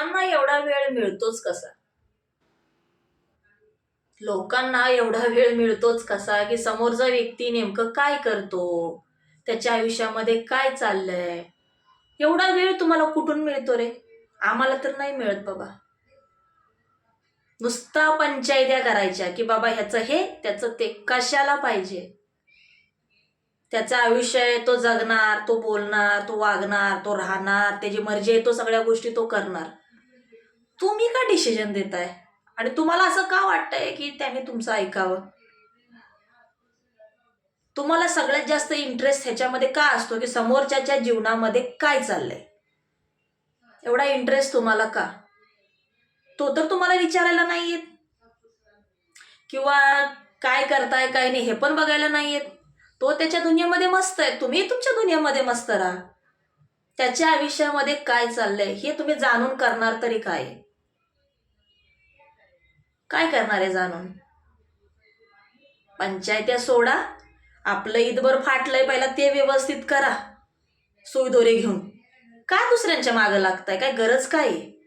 लोकांना एवढा वेळ मिळतोच कसा? लोकांना एवढा वेळ मिळतोच कसा की समोरचा व्यक्ती नेमकं काय करतो? त्याच्या आयुष्यामध्ये काय चाललंय? एवढा वेळ तुम्हाला कुठून मिळतो रे? आम्हाला तर नाही मिळत बाबा. नुसता पंचायत्या करायच्या की बाबा ह्याचं हे त्याचं ते कशाला पाहिजे? त्याचं आयुष्य आहे तो जगणार तो बोलणार तो वागणार तो राहणार त्याची मर्जी आहे तो सगळ्या गोष्टी तो करणार. डिसिजन देत आहे. आणि तुम्हाला असं का वाटतंय की त्याने तुमचं ऐकावं? तुम्हाला सगळ्यात जास्त इंटरेस्ट ह्याच्यामध्ये का असतो की समोरच्याच्या जीवनामध्ये काय चाललंय? एवढा इंटरेस्ट तुम्हाला का? तो तर तुम्हाला विचारायला नाही येत किंवा काय करताय काय नाही हे पण बघायला नाही येत तो त्याच्या दुनियेमध्ये मस्त आहे. तुम्ही तुमच्या दुनियेमध्ये मस्त राहा. त्याच्या आयुष्यामध्ये काय चाललंय हे तुम्ही जाणून करणार तरी काय? आहे? काय करणार आहे जाणून? पंचायत्या सोडा. आपलं ईदभर फाटलंय पहिला ते व्यवस्थित करा. सुईदोरे घेऊन. काय दुसऱ्यांच्या मागं लागताय? काय गरज काय आहे?